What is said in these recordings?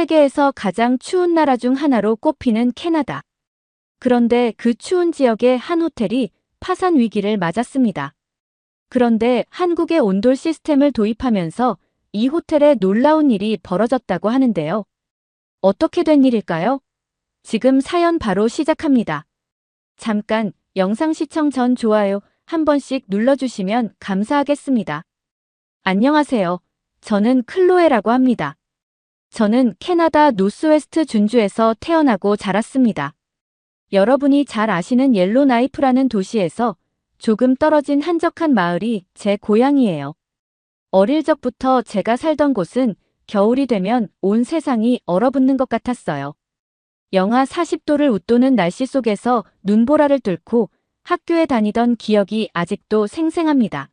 세계에서 가장 추운 나라 중 하나로 꼽히는 캐나다. 그런데 그 추운 지역의 한 호텔이 파산 위기를 맞았습니다. 그런데 한국의 온돌 시스템을 도입하면서 이 호텔에 놀라운 일이 벌어졌다고 하는데요. 어떻게 된 일일까요? 지금 사연 바로 시작합니다. 잠깐 영상 시청 전 좋아요 한 번씩 눌러주시면 감사하겠습니다. 안녕하세요. 저는 클로에라고 합니다. 저는 캐나다 노스웨스트 준주에서 태어나고 자랐습니다. 여러분이 잘 아시는 옐로나이프라는 도시에서 조금 떨어진 한적한 마을이 제 고향이에요. 어릴 적부터 제가 살던 곳은 겨울이 되면 온 세상이 얼어붙는 것 같았어요. 영하 40도를 웃도는 날씨 속에서 눈보라를 뚫고 학교에 다니던 기억이 아직도 생생합니다.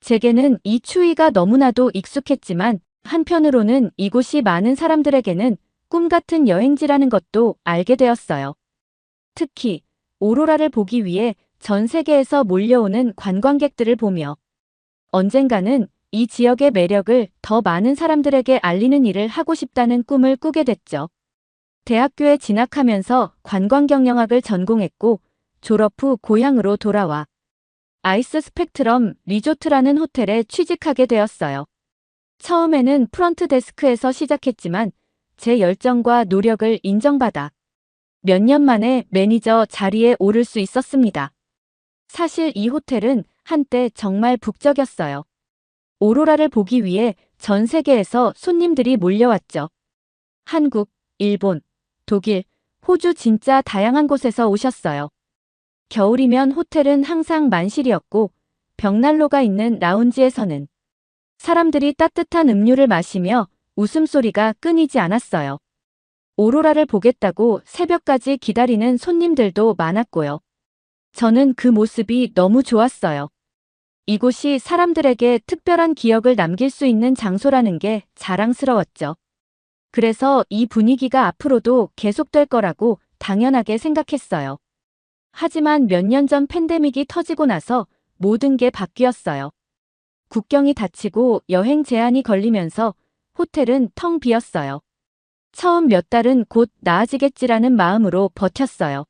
제게는 이 추위가 너무나도 익숙했지만 한편으로는 이곳이 많은 사람들에게는 꿈 같은 여행지라는 것도 알게 되었어요. 특히 오로라를 보기 위해 전 세계에서 몰려오는 관광객들을 보며 언젠가는 이 지역의 매력을 더 많은 사람들에게 알리는 일을 하고 싶다는 꿈을 꾸게 됐죠. 대학교에 진학하면서 관광경영학을 전공했고 졸업 후 고향으로 돌아와 아이스 스펙트럼 리조트라는 호텔에 취직하게 되었어요. 처음에는 프런트 데스크에서 시작했지만 제 열정과 노력을 인정받아 몇 년 만에 매니저 자리에 오를 수 있었습니다. 사실 이 호텔은 한때 정말 북적였어요. 오로라를 보기 위해 전 세계에서 손님들이 몰려왔죠. 한국, 일본, 독일, 호주 진짜 다양한 곳에서 오셨어요. 겨울이면 호텔은 항상 만실이었고 벽난로가 있는 라운지에서는 사람들이 따뜻한 음료를 마시며 웃음소리가 끊이지 않았어요. 오로라를 보겠다고 새벽까지 기다리는 손님들도 많았고요. 저는 그 모습이 너무 좋았어요. 이곳이 사람들에게 특별한 기억을 남길 수 있는 장소라는 게 자랑스러웠죠. 그래서 이 분위기가 앞으로도 계속될 거라고 당연하게 생각했어요. 하지만 몇 년 전 팬데믹이 터지고 나서 모든 게 바뀌었어요. 국경이 닫히고 여행 제한이 걸리면서 호텔은 텅 비었어요. 처음 몇 달은 곧 나아지겠지라는 마음으로 버텼어요.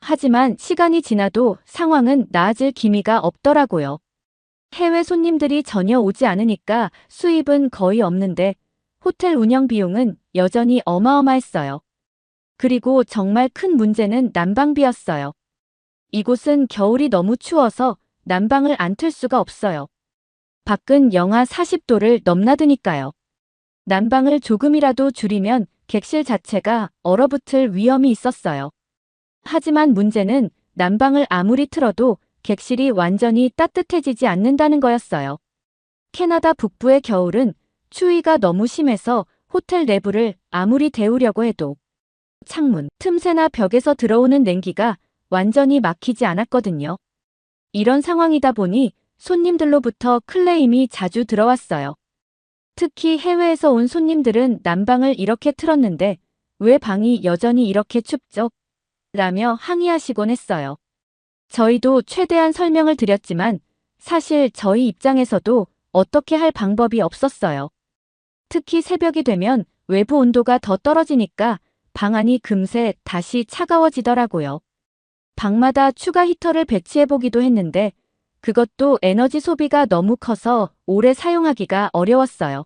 하지만 시간이 지나도 상황은 나아질 기미가 없더라고요. 해외 손님들이 전혀 오지 않으니까 수입은 거의 없는데 호텔 운영 비용은 여전히 어마어마했어요. 그리고 정말 큰 문제는 난방비였어요. 이곳은 겨울이 너무 추워서 난방을 안 틀 수가 없어요. 밖은 영하 40도를 넘나드니까요. 난방을 조금이라도 줄이면 객실 자체가 얼어붙을 위험이 있었어요. 하지만 문제는 난방을 아무리 틀어도 객실이 완전히 따뜻해지지 않는다는 거였어요. 캐나다 북부의 겨울은 추위가 너무 심해서 호텔 내부를 아무리 데우려고 해도 창문, 틈새나 벽에서 들어오는 냉기가 완전히 막히지 않았거든요. 이런 상황이다 보니 손님들로부터 클레임이 자주 들어왔어요. 특히 해외에서 온 손님들은 난방을 이렇게 틀었는데 왜 방이 여전히 이렇게 춥죠? 라며 항의하시곤 했어요. 저희도 최대한 설명을 드렸지만 사실 저희 입장에서도 어떻게 할 방법이 없었어요. 특히 새벽이 되면 외부 온도가 더 떨어지니까 방안이 금세 다시 차가워지더라고요. 방마다 추가 히터를 배치해보기도 했는데 그것도 에너지 소비가 너무 커서 오래 사용하기가 어려웠어요.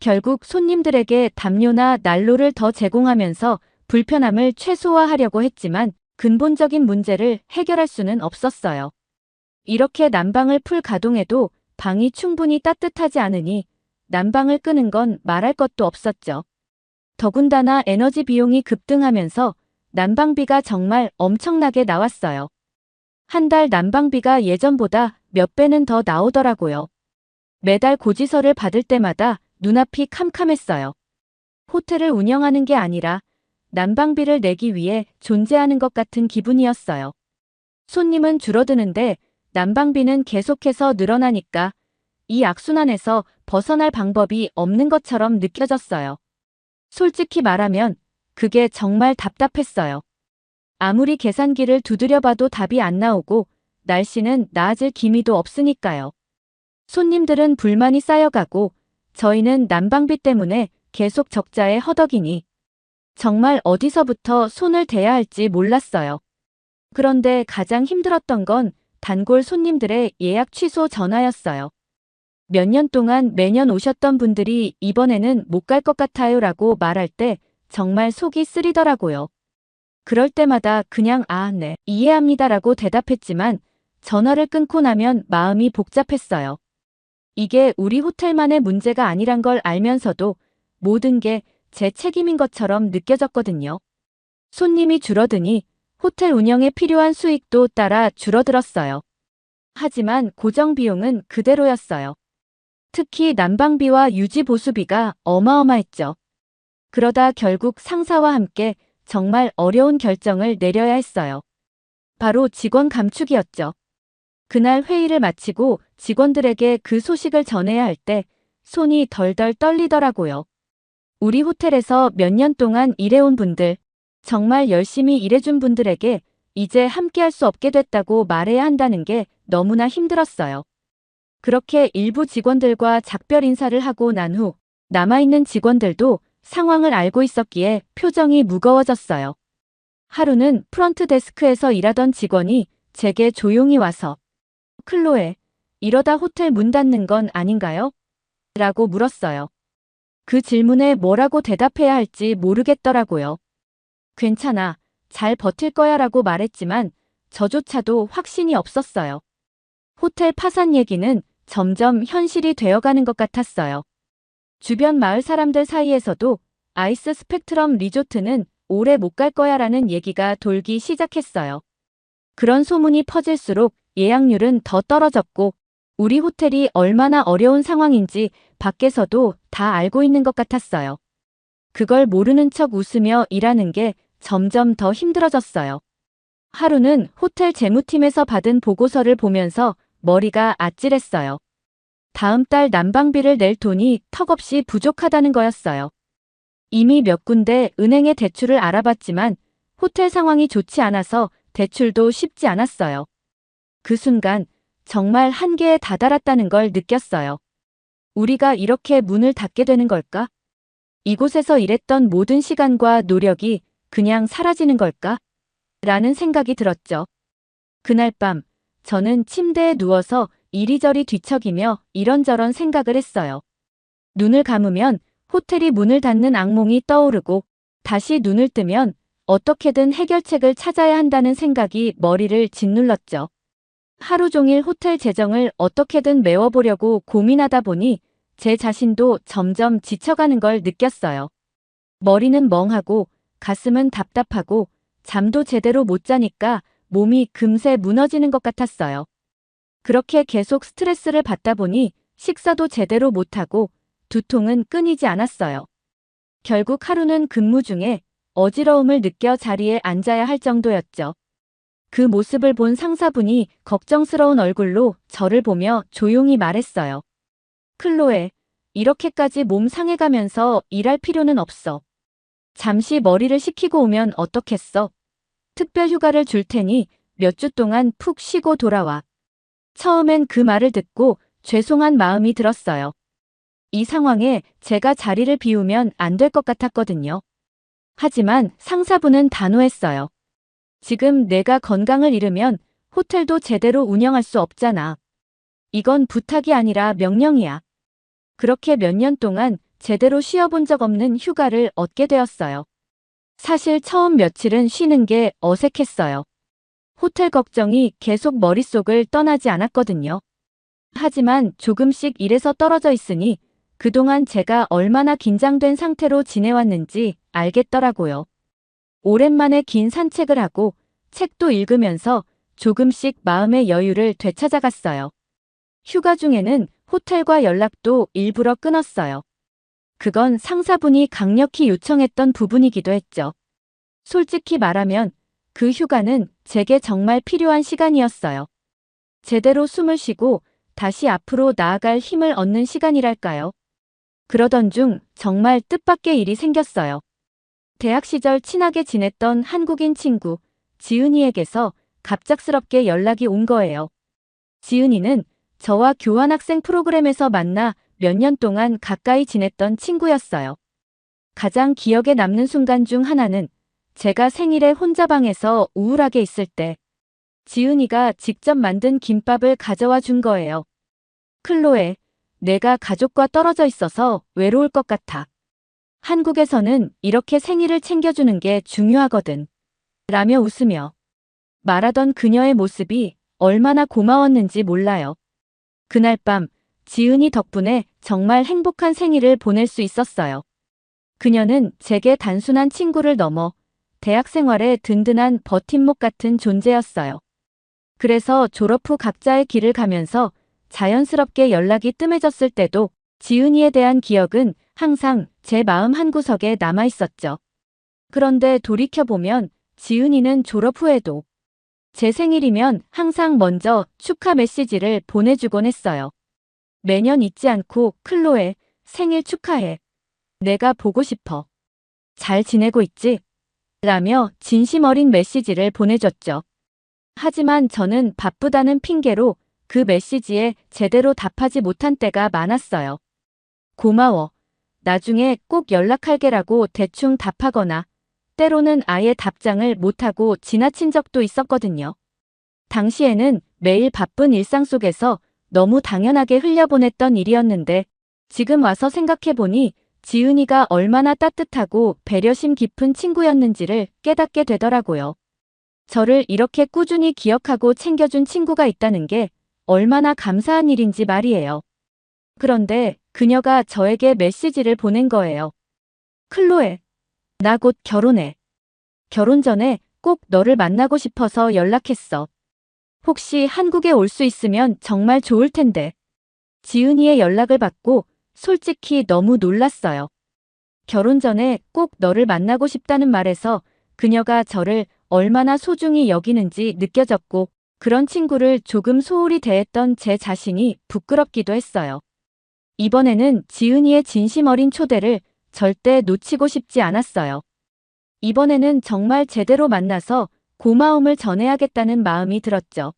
결국 손님들에게 담요나 난로를 더 제공하면서 불편함을 최소화하려고 했지만 근본적인 문제를 해결할 수는 없었어요. 이렇게 난방을 풀 가동해도 방이 충분히 따뜻하지 않으니 난방을 끄는 건 말할 것도 없었죠. 더군다나 에너지 비용이 급등하면서 난방비가 정말 엄청나게 나왔어요. 한 달 난방비가 예전보다 몇 배는 더 나오더라고요. 매달 고지서를 받을 때마다 눈앞이 캄캄했어요. 호텔을 운영하는 게 아니라 난방비를 내기 위해 존재하는 것 같은 기분이었어요. 손님은 줄어드는데 난방비는 계속해서 늘어나니까 이 악순환에서 벗어날 방법이 없는 것처럼 느껴졌어요. 솔직히 말하면 그게 정말 답답했어요. 아무리 계산기를 두드려봐도 답이 안 나오고 날씨는 나아질 기미도 없으니까요. 손님들은 불만이 쌓여가고 저희는 난방비 때문에 계속 적자에 허덕이니 정말 어디서부터 손을 대야 할지 몰랐어요. 그런데 가장 힘들었던 건 단골 손님들의 예약 취소 전화였어요. 몇 년 동안 매년 오셨던 분들이 이번에는 못 갈 것 같아요 라고 말할 때 정말 속이 쓰리더라고요. 그럴 때마다 그냥 아, 네, 이해합니다 라고 대답했지만 전화를 끊고 나면 마음이 복잡했어요. 이게 우리 호텔만의 문제가 아니란 걸 알면서도 모든 게 제 책임인 것처럼 느껴졌거든요. 손님이 줄어드니 호텔 운영에 필요한 수익도 따라 줄어들었어요. 하지만 고정 비용은 그대로였어요. 특히 난방비와 유지 보수비가 어마어마했죠. 그러다 결국 상사와 함께 정말 어려운 결정을 내려야 했어요. 바로 직원 감축이었죠. 그날 회의를 마치고 직원들에게 그 소식을 전해야 할 때 손이 덜덜 떨리더라고요. 우리 호텔에서 몇 년 동안 일해온 분들, 정말 열심히 일해준 분들에게 이제 함께 할 수 없게 됐다고 말해야 한다는 게 너무나 힘들었어요. 그렇게 일부 직원들과 작별 인사를 하고 난 후 남아있는 직원들도 상황을 알고 있었기에 표정이 무거워졌어요. 하루는 프런트 데스크에서 일하던 직원이 제게 조용히 와서 클로에, 이러다 호텔 문 닫는 건 아닌가요? 라고 물었어요. 그 질문에 뭐라고 대답해야 할지 모르겠더라고요. 괜찮아, 잘 버틸 거야 라고 말했지만 저조차도 확신이 없었어요. 호텔 파산 얘기는 점점 현실이 되어가는 것 같았어요. 주변 마을 사람들 사이에서도 아이스 스펙트럼 리조트는 오래 못 갈 거야 라는 얘기가 돌기 시작했어요. 그런 소문이 퍼질수록 예약률은 더 떨어졌고 우리 호텔이 얼마나 어려운 상황인지 밖에서도 다 알고 있는 것 같았어요. 그걸 모르는 척 웃으며 일하는 게 점점 더 힘들어졌어요. 하루는 호텔 재무팀에서 받은 보고서를 보면서 머리가 아찔했어요. 다음 달 난방비를 낼 돈이 턱없이 부족하다는 거였어요. 이미 몇 군데 은행에 대출을 알아봤지만 호텔 상황이 좋지 않아서 대출도 쉽지 않았어요. 그 순간 정말 한계에 다다랐다는 걸 느꼈어요. 우리가 이렇게 문을 닫게 되는 걸까? 이곳에서 일했던 모든 시간과 노력이 그냥 사라지는 걸까? 라는 생각이 들었죠. 그날 밤, 저는 침대에 누워서 이리저리 뒤척이며 이런저런 생각을 했어요. 눈을 감으면 호텔이 문을 닫는 악몽이 떠오르고 다시 눈을 뜨면 어떻게든 해결책을 찾아야 한다는 생각이 머리를 짓눌렀죠. 하루 종일 호텔 재정을 어떻게든 메워보려고 고민하다 보니 제 자신도 점점 지쳐가는 걸 느꼈어요. 머리는 멍하고 가슴은 답답하고 잠도 제대로 못 자니까 몸이 금세 무너지는 것 같았어요. 그렇게 계속 스트레스를 받다 보니 식사도 제대로 못하고 두통은 끊이지 않았어요. 결국 하루는 근무 중에 어지러움을 느껴 자리에 앉아야 할 정도였죠. 그 모습을 본 상사분이 걱정스러운 얼굴로 저를 보며 조용히 말했어요. 클로에, 이렇게까지 몸 상해가면서 일할 필요는 없어. 잠시 머리를 식히고 오면 어떻겠어? 특별 휴가를 줄 테니 몇 주 동안 푹 쉬고 돌아와. 처음엔 그 말을 듣고 죄송한 마음이 들었어요. 이 상황에 제가 자리를 비우면 안 될 것 같았거든요. 하지만 상사분은 단호했어요. 지금 내가 건강을 잃으면 호텔도 제대로 운영할 수 없잖아. 이건 부탁이 아니라 명령이야. 그렇게 몇 년 동안 제대로 쉬어본 적 없는 휴가를 얻게 되었어요. 사실 처음 며칠은 쉬는 게 어색했어요. 호텔 걱정이 계속 머릿속을 떠나지 않았거든요. 하지만 조금씩 일에서 떨어져 있으니 그동안 제가 얼마나 긴장된 상태로 지내왔는지 알겠더라고요. 오랜만에 긴 산책을 하고 책도 읽으면서 조금씩 마음의 여유를 되찾아갔어요. 휴가 중에는 호텔과 연락도 일부러 끊었어요. 그건 상사분이 강력히 요청했던 부분이기도 했죠. 솔직히 말하면 그 휴가는 제게 정말 필요한 시간이었어요. 제대로 숨을 쉬고 다시 앞으로 나아갈 힘을 얻는 시간이랄까요. 그러던 중 정말 뜻밖의 일이 생겼어요. 대학 시절 친하게 지냈던 한국인 친구 지은이에게서 갑작스럽게 연락이 온 거예요. 지은이는 저와 교환학생 프로그램에서 만나 몇 년 동안 가까이 지냈던 친구였어요. 가장 기억에 남는 순간 중 하나는 제가 생일에 혼자 방에서 우울하게 있을 때 지은이가 직접 만든 김밥을 가져와 준 거예요. 클로에, 내가 가족과 떨어져 있어서 외로울 것 같아. 한국에서는 이렇게 생일을 챙겨주는 게 중요하거든. 라며 웃으며 말하던 그녀의 모습이 얼마나 고마웠는지 몰라요. 그날 밤 지은이 덕분에 정말 행복한 생일을 보낼 수 있었어요. 그녀는 제게 단순한 친구를 넘어 대학 생활에 든든한 버팀목 같은 존재였어요. 그래서 졸업 후 각자의 길을 가면서 자연스럽게 연락이 뜸해졌을 때도 지은이에 대한 기억은 항상 제 마음 한구석에 남아 있었죠. 그런데 돌이켜보면 지은이는 졸업 후에도 제 생일이면 항상 먼저 축하 메시지를 보내주곤 했어요. 매년 잊지 않고 클로에 생일 축하해. 내가 보고 싶어. 잘 지내고 있지? 라며 진심 어린 메시지를 보내줬죠. 하지만 저는 바쁘다는 핑계로 그 메시지에 제대로 답하지 못한 때가 많았어요. 고마워. 나중에 꼭 연락할게라고 대충 답하거나 때로는 아예 답장을 못하고 지나친 적도 있었거든요. 당시에는 매일 바쁜 일상 속에서 너무 당연하게 흘려보냈던 일이었는데 지금 와서 생각해보니 지은이가 얼마나 따뜻하고 배려심 깊은 친구였는지를 깨닫게 되더라고요. 저를 이렇게 꾸준히 기억하고 챙겨준 친구가 있다는 게 얼마나 감사한 일인지 말이에요. 그런데 그녀가 저에게 메시지를 보낸 거예요. 클로에, 나 곧 결혼해. 결혼 전에 꼭 너를 만나고 싶어서 연락했어. 혹시 한국에 올 수 있으면 정말 좋을 텐데. 지은이의 연락을 받고 솔직히 너무 놀랐어요. 결혼 전에 꼭 너를 만나고 싶다는 말에서 그녀가 저를 얼마나 소중히 여기는지 느껴졌고 그런 친구를 조금 소홀히 대했던 제 자신이 부끄럽기도 했어요. 이번에는 지은이의 진심 어린 초대를 절대 놓치고 싶지 않았어요. 이번에는 정말 제대로 만나서 고마움을 전해야겠다는 마음이 들었죠.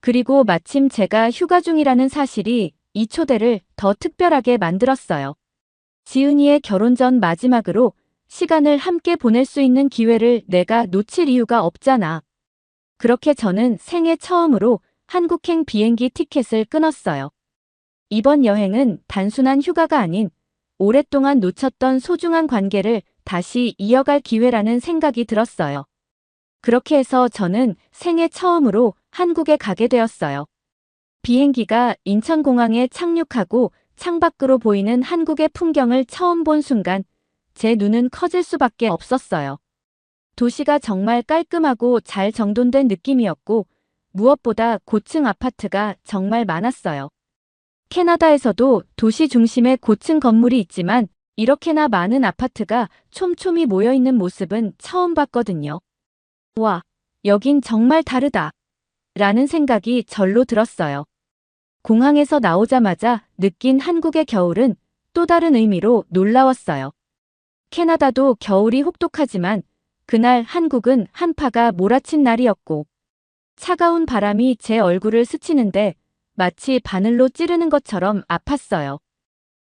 그리고 마침 제가 휴가 중이라는 사실이 이 초대를 더 특별하게 만들었어요. 지은이의 결혼 전 마지막으로 시간을 함께 보낼 수 있는 기회를 내가 놓칠 이유가 없잖아. 그렇게 저는 생애 처음으로 한국행 비행기 티켓을 끊었어요. 이번 여행은 단순한 휴가가 아닌 오랫동안 놓쳤던 소중한 관계를 다시 이어갈 기회라는 생각이 들었어요. 그렇게 해서 저는 생애 처음으로 한국에 가게 되었어요. 비행기가 인천공항에 착륙하고 창밖으로 보이는 한국의 풍경을 처음 본 순간 제 눈은 커질 수밖에 없었어요. 도시가 정말 깔끔하고 잘 정돈된 느낌이었고 무엇보다 고층 아파트가 정말 많았어요. 캐나다에서도 도시 중심에 고층 건물이 있지만 이렇게나 많은 아파트가 촘촘히 모여있는 모습은 처음 봤거든요. 와, 여긴 정말 다르다. 라는 생각이 절로 들었어요. 공항에서 나오자마자 느낀 한국의 겨울은 또 다른 의미로 놀라웠어요. 캐나다도 겨울이 혹독하지만 그날 한국은 한파가 몰아친 날이었고 차가운 바람이 제 얼굴을 스치는데 마치 바늘로 찌르는 것처럼 아팠어요.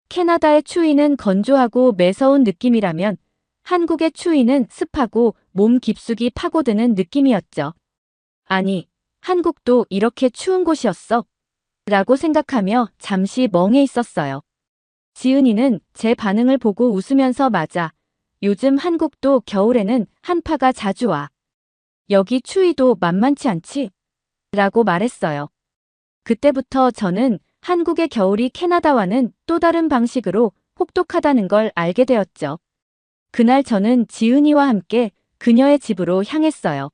캐나다의 추위는 건조하고 매서운 느낌이라면 한국의 추위는 습하고 몸 깊숙이 파고드는 느낌이었죠. 아니, 한국도 이렇게 추운 곳이었어? 라고 생각하며 잠시 멍해 있었어요. 지은이는 제 반응을 보고 웃으면서 맞아. 요즘 한국도 겨울에는 한파가 자주 와. 여기 추위도 만만치 않지? 라고 말했어요. 그때부터 저는 한국의 겨울이 캐나다와는 또 다른 방식으로 혹독하다는 걸 알게 되었죠. 그날 저는 지은이와 함께 그녀의 집으로 향했어요.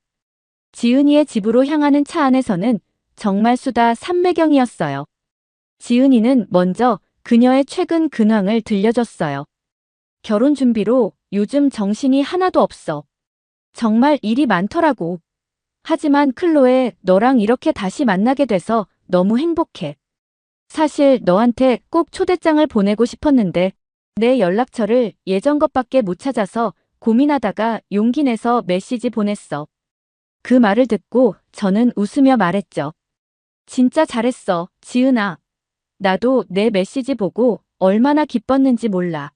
지은이의 집으로 향하는 차 안에서는 정말 수다 삼매경이었어요. 지은이는 먼저 그녀의 최근 근황을 들려줬어요. 결혼 준비로 요즘 정신이 하나도 없어. 정말 일이 많더라고. 하지만 클로에 너랑 이렇게 다시 만나게 돼서 너무 행복해. 사실 너한테 꼭 초대장을 보내고 싶었는데 내 연락처를 예전 것밖에 못 찾아서 고민하다가 용기 내서 메시지 보냈어. 그 말을 듣고 저는 웃으며 말했죠. 진짜 잘했어, 지은아. 나도 내 메시지 보고 얼마나 기뻤는지 몰라.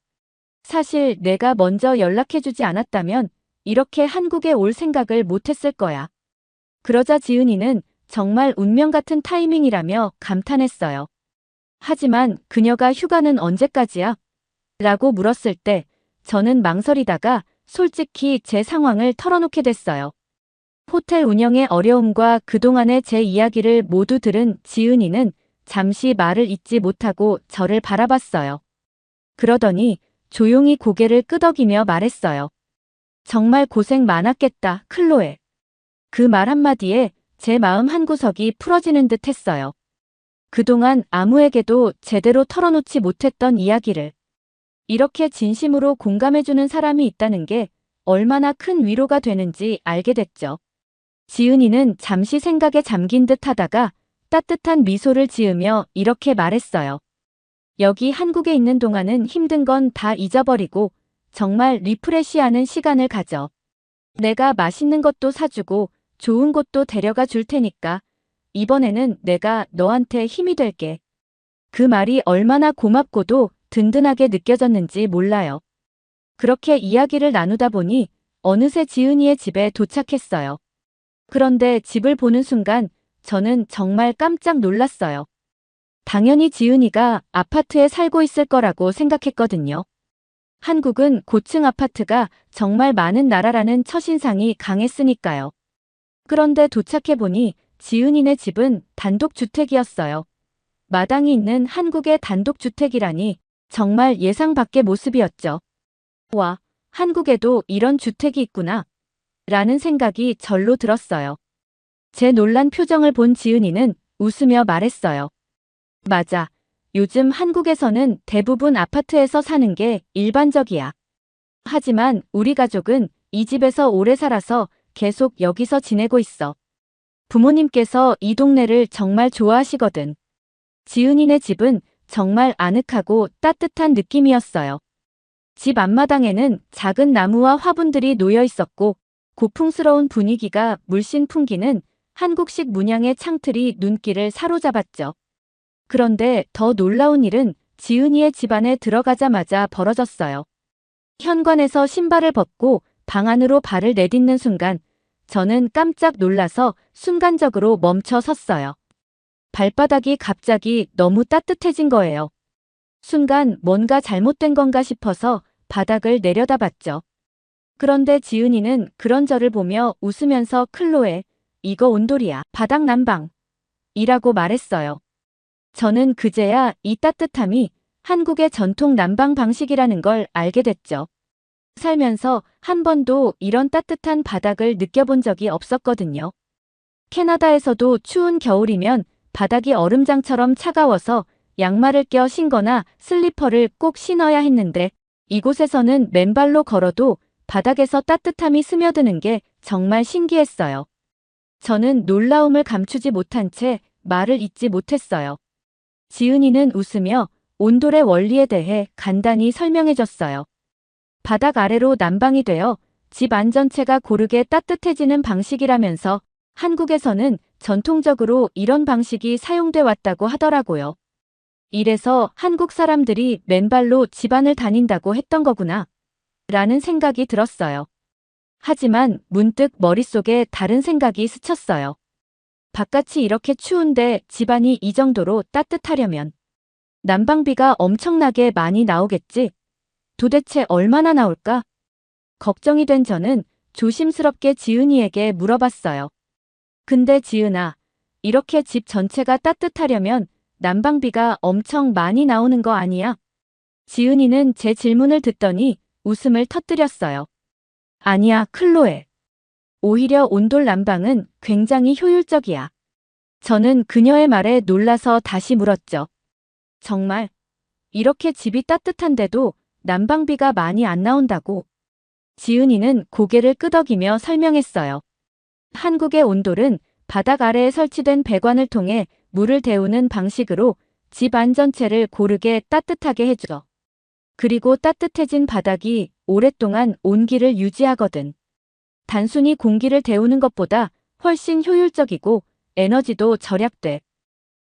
사실 내가 먼저 연락해주지 않았다면 이렇게 한국에 올 생각을 못했을 거야. 그러자 지은이는 정말 운명 같은 타이밍이라며 감탄했어요. 하지만 그녀가 휴가는 언제까지야? 라고 물었을 때 저는 망설이다가 솔직히 제 상황을 털어놓게 됐어요. 호텔 운영의 어려움과 그동안의 제 이야기를 모두 들은 지은이는 잠시 말을 잇지 못하고 저를 바라봤어요. 그러더니 조용히 고개를 끄덕이며 말했어요. 정말 고생 많았겠다, 클로에. 그 말 한마디에 제 마음 한구석이 풀어지는 듯 했어요. 그동안 아무에게도 제대로 털어놓지 못했던 이야기를 이렇게 진심으로 공감해주는 사람이 있다는 게 얼마나 큰 위로가 되는지 알게 됐죠. 지은이는 잠시 생각에 잠긴 듯 하다가 따뜻한 미소를 지으며 이렇게 말했어요. 여기 한국에 있는 동안은 힘든 건 다 잊어버리고 정말 리프레시하는 시간을 가져. 내가 맛있는 것도 사주고 좋은 곳도 데려가 줄 테니까 이번에는 내가 너한테 힘이 될게. 그 말이 얼마나 고맙고도 든든하게 느껴졌는지 몰라요. 그렇게 이야기를 나누다 보니 어느새 지은이의 집에 도착했어요. 그런데 집을 보는 순간 저는 정말 깜짝 놀랐어요. 당연히 지은이가 아파트에 살고 있을 거라고 생각했거든요. 한국은 고층 아파트가 정말 많은 나라라는 첫인상이 강했으니까요. 그런데 도착해보니 지은이네 집은 단독주택이었어요. 마당이 있는 한국의 단독주택이라니 정말 예상 밖의 모습이었죠. 와, 한국에도 이런 주택이 있구나. 라는 생각이 절로 들었어요. 제 놀란 표정을 본 지은이는 웃으며 말했어요. 맞아. 요즘 한국에서는 대부분 아파트에서 사는 게 일반적이야. 하지만 우리 가족은 이 집에서 오래 살아서 계속 여기서 지내고 있어. 부모님께서 이 동네를 정말 좋아하시거든. 지은이네 집은 정말 아늑하고 따뜻한 느낌이었어요. 집 앞마당에는 작은 나무와 화분들이 놓여 있었고 고풍스러운 분위기가 물씬 풍기는 한국식 문양의 창틀이 눈길을 사로잡았죠. 그런데 더 놀라운 일은 지은이의 집안에 들어가자마자 벌어졌어요. 현관에서 신발을 벗고 방 안으로 발을 내딛는 순간 저는 깜짝 놀라서 순간적으로 멈춰 섰어요. 발바닥이 갑자기 너무 따뜻해진 거예요. 순간 뭔가 잘못된 건가 싶어서 바닥을 내려다봤죠. 그런데 지은이는 그런 저를 보며 웃으면서 클로에 이거 온돌이야 바닥 난방 이라고 말했어요. 저는 그제야 이 따뜻함이 한국의 전통 난방 방식이라는 걸 알게 됐죠. 살면서 한 번도 이런 따뜻한 바닥을 느껴본 적이 없었거든요. 캐나다에서도 추운 겨울이면 바닥이 얼음장처럼 차가워서 양말을 껴 신거나 슬리퍼를 꼭 신어야 했는데 이곳에서는 맨발로 걸어도 바닥에서 따뜻함이 스며드는 게 정말 신기했어요. 저는 놀라움을 감추지 못한 채 말을 잇지 못했어요. 지은이는 웃으며 온돌의 원리에 대해 간단히 설명해줬어요. 바닥 아래로 난방이 되어 집 안 전체가 고르게 따뜻해지는 방식이라면서 한국에서는 전통적으로 이런 방식이 사용돼 왔다고 하더라고요. 이래서 한국 사람들이 맨발로 집안을 다닌다고 했던 거구나. 라는 생각이 들었어요. 하지만 문득 머릿속에 다른 생각이 스쳤어요. 바깥이 이렇게 추운데 집안이 이 정도로 따뜻하려면 난방비가 엄청나게 많이 나오겠지? 도대체 얼마나 나올까? 걱정이 된 저는 조심스럽게 지은이에게 물어봤어요. 근데 지은아, 이렇게 집 전체가 따뜻하려면 난방비가 엄청 많이 나오는 거 아니야? 지은이는 제 질문을 듣더니 웃음을 터뜨렸어요. 아니야, 클로에. 오히려 온돌 난방은 굉장히 효율적이야. 저는 그녀의 말에 놀라서 다시 물었죠. 정말? 이렇게 집이 따뜻한데도 난방비가 많이 안 나온다고. 지은이는 고개를 끄덕이며 설명했어요. 한국의 온돌은 바닥 아래에 설치된 배관을 통해 물을 데우는 방식으로 집 안 전체를 고르게 따뜻하게 해줘. 그리고 따뜻해진 바닥이 오랫동안 온기를 유지하거든. 단순히 공기를 데우는 것보다 훨씬 효율적이고 에너지도 절약돼.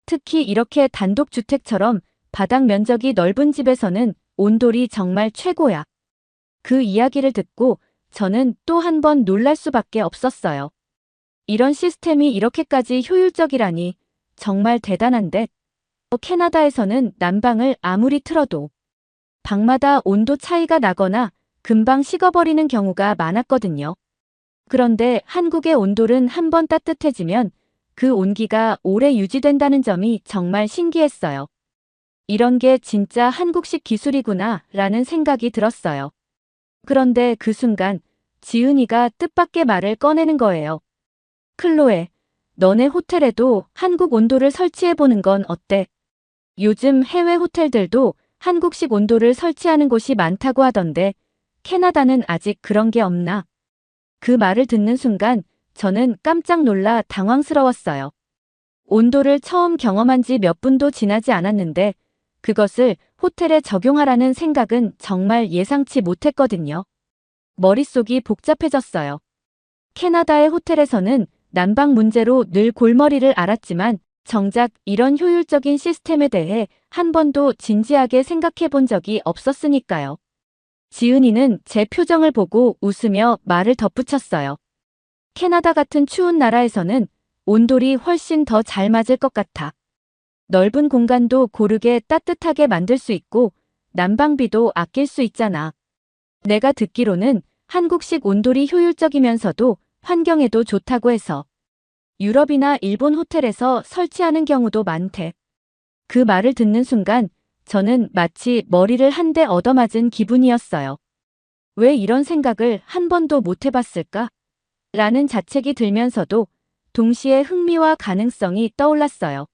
특히 이렇게 단독주택처럼 바닥 면적이 넓은 집에서는 온돌이 정말 최고야. 그 이야기를 듣고 저는 또 한 번 놀랄 수밖에 없었어요. 이런 시스템이 이렇게까지 효율적이라니 정말 대단한데 캐나다에서는 난방을 아무리 틀어도 방마다 온도 차이가 나거나 금방 식어버리는 경우가 많았거든요. 그런데 한국의 온돌은 한번 따뜻해지면 그 온기가 오래 유지된다는 점이 정말 신기했어요. 이런 게 진짜 한국식 기술이구나 라는 생각이 들었어요. 그런데 그 순간 지은이가 뜻밖의 말을 꺼내는 거예요. 클로에, 너네 호텔에도 한국 온도를 설치해보는 건 어때? 요즘 해외 호텔들도 한국식 온도를 설치하는 곳이 많다고 하던데 캐나다는 아직 그런 게 없나? 그 말을 듣는 순간 저는 깜짝 놀라 당황스러웠어요. 온도를 처음 경험한 지 몇 분도 지나지 않았는데 그것을 호텔에 적용하라는 생각은 정말 예상치 못했거든요. 머릿속이 복잡해졌어요. 캐나다의 호텔에서는 난방 문제로 늘 골머리를 앓았지만 정작 이런 효율적인 시스템에 대해 한 번도 진지하게 생각해 본 적이 없었으니까요. 지은이는 제 표정을 보고 웃으며 말을 덧붙였어요. 캐나다 같은 추운 나라에서는 온돌이 훨씬 더 잘 맞을 것 같아. 넓은 공간도 고르게 따뜻하게 만들 수 있고 난방비도 아낄 수 있잖아. 내가 듣기로는 한국식 온돌이 효율적이면서도 환경에도 좋다고 해서 유럽이나 일본 호텔에서 설치하는 경우도 많대. 그 말을 듣는 순간 저는 마치 머리를 한 대 얻어맞은 기분이었어요. 왜 이런 생각을 한 번도 못 해봤을까? 라는 자책이 들면서도 동시에 흥미와 가능성이 떠올랐어요.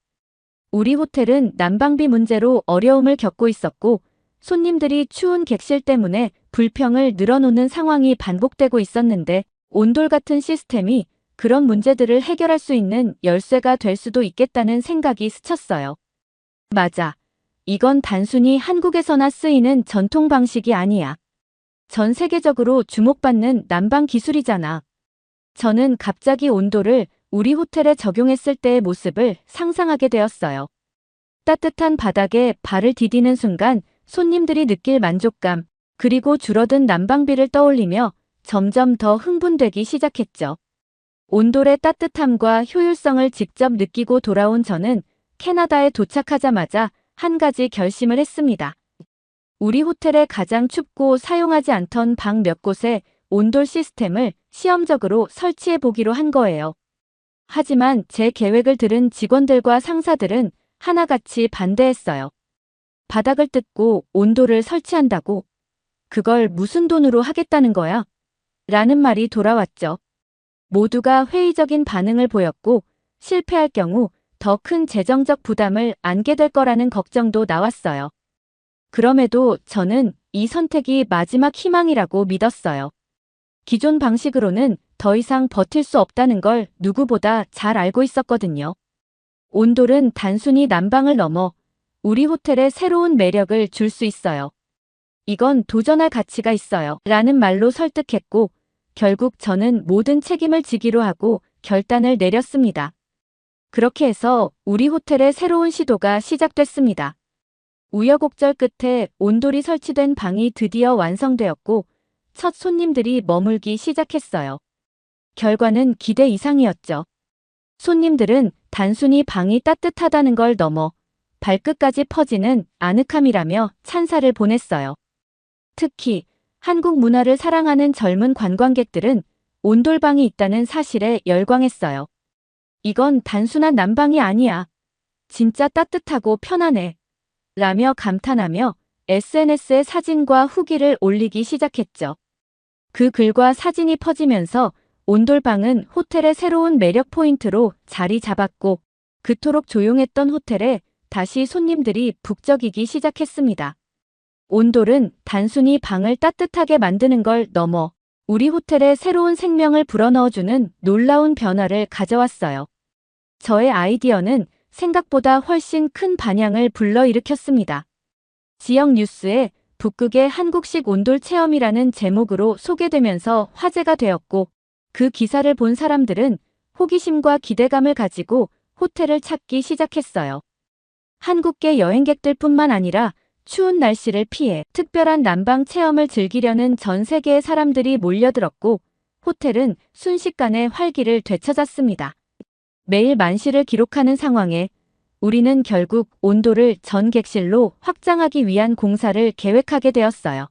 우리 호텔은 난방비 문제로 어려움을 겪고 있었고 손님들이 추운 객실 때문에 불평을 늘어놓는 상황이 반복되고 있었는데 온돌 같은 시스템이 그런 문제들을 해결할 수 있는 열쇠가 될 수도 있겠다는 생각이 스쳤어요. 맞아. 이건 단순히 한국에서나 쓰이는 전통 방식이 아니야. 전 세계적으로 주목받는 난방 기술이잖아. 저는 갑자기 온도를 우리 호텔에 적용했을 때의 모습을 상상하게 되었어요. 따뜻한 바닥에 발을 디디는 순간 손님들이 느낄 만족감, 그리고 줄어든 난방비를 떠올리며 점점 더 흥분되기 시작했죠. 온돌의 따뜻함과 효율성을 직접 느끼고 돌아온 저는 캐나다에 도착하자마자 한 가지 결심을 했습니다. 우리 호텔에 가장 춥고 사용하지 않던 방 몇 곳에 온돌 시스템을 시험적으로 설치해 보기로 한 거예요. 하지만 제 계획을 들은 직원들과 상사들은 하나같이 반대했어요. 바닥을 뜯고 온도를 설치한다고? 그걸 무슨 돈으로 하겠다는 거야? 라는 말이 돌아왔죠. 모두가 회의적인 반응을 보였고 실패할 경우 더 큰 재정적 부담을 안게 될 거라는 걱정도 나왔어요. 그럼에도 저는 이 선택이 마지막 희망이라고 믿었어요. 기존 방식으로는 더 이상 버틸 수 없다는 걸 누구보다 잘 알고 있었거든요. 온돌은 단순히 난방을 넘어 우리 호텔에 새로운 매력을 줄 수 있어요. 이건 도전할 가치가 있어요. 라는 말로 설득했고 결국 저는 모든 책임을 지기로 하고 결단을 내렸습니다. 그렇게 해서 우리 호텔의 새로운 시도가 시작됐습니다. 우여곡절 끝에 온돌이 설치된 방이 드디어 완성되었고 첫 손님들이 머물기 시작했어요. 결과는 기대 이상이었죠. 손님들은 단순히 방이 따뜻하다는 걸 넘어 발끝까지 퍼지는 아늑함이라며 찬사를 보냈어요. 특히 한국 문화를 사랑하는 젊은 관광객들은 온돌방이 있다는 사실에 열광했어요. 이건 단순한 난방이 아니야. 진짜 따뜻하고 편하네. 라며 감탄하며 SNS에 사진과 후기를 올리기 시작했죠. 그 글과 사진이 퍼지면서 온돌방은 호텔의 새로운 매력 포인트로 자리 잡았고 그토록 조용했던 호텔에 다시 손님들이 북적이기 시작했습니다. 온돌은 단순히 방을 따뜻하게 만드는 걸 넘어 우리 호텔에 새로운 생명을 불어넣어주는 놀라운 변화를 가져왔어요. 저의 아이디어는 생각보다 훨씬 큰 반향을 불러일으켰습니다. 지역 뉴스에 북극의 한국식 온돌 체험이라는 제목으로 소개되면서 화제가 되었고 그 기사를 본 사람들은 호기심과 기대감을 가지고 호텔을 찾기 시작했어요. 한국계 여행객들뿐만 아니라 추운 날씨를 피해 특별한 난방 체험을 즐기려는 전 세계의 사람들이 몰려들었고 호텔은 순식간에 활기를 되찾았습니다. 매일 만시를 기록하는 상황에 우리는 결국 온도를 전 객실로 확장하기 위한 공사를 계획하게 되었어요.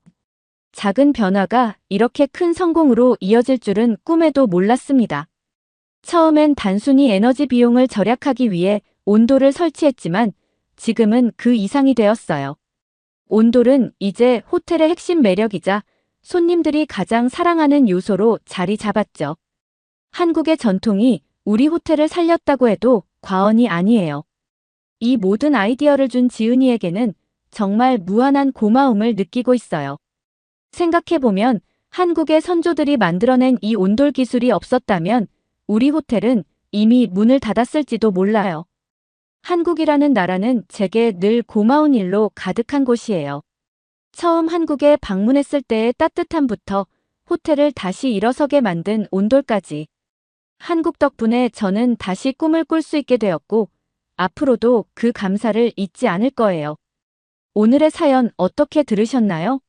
작은 변화가 이렇게 큰 성공으로 이어질 줄은 꿈에도 몰랐습니다. 처음엔 단순히 에너지 비용을 절약하기 위해 온돌을 설치했지만 지금은 그 이상이 되었어요. 온돌은 이제 호텔의 핵심 매력이자 손님들이 가장 사랑하는 요소로 자리 잡았죠. 한국의 전통이 우리 호텔을 살렸다고 해도 과언이 아니에요. 이 모든 아이디어를 준 지은이에게는 정말 무한한 고마움을 느끼고 있어요. 생각해보면 한국의 선조들이 만들어낸 이 온돌 기술이 없었다면 우리 호텔은 이미 문을 닫았을지도 몰라요. 한국이라는 나라는 제게 늘 고마운 일로 가득한 곳이에요. 처음 한국에 방문했을 때의 따뜻함부터 호텔을 다시 일어서게 만든 온돌까지. 한국 덕분에 저는 다시 꿈을 꿀 수 있게 되었고, 앞으로도 그 감사를 잊지 않을 거예요. 오늘의 사연 어떻게 들으셨나요?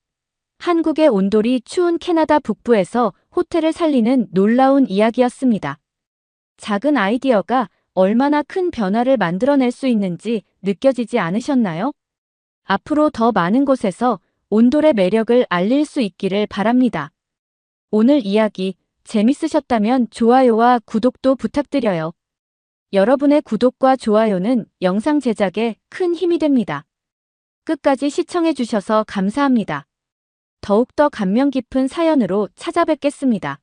한국의 온돌이 추운 캐나다 북부에서 호텔을 살리는 놀라운 이야기였습니다. 작은 아이디어가 얼마나 큰 변화를 만들어낼 수 있는지 느껴지지 않으셨나요? 앞으로 더 많은 곳에서 온돌의 매력을 알릴 수 있기를 바랍니다. 오늘 이야기 재밌으셨다면 좋아요와 구독도 부탁드려요. 여러분의 구독과 좋아요는 영상 제작에 큰 힘이 됩니다. 끝까지 시청해주셔서 감사합니다. 더욱더 감명 깊은 사연으로 찾아뵙겠습니다.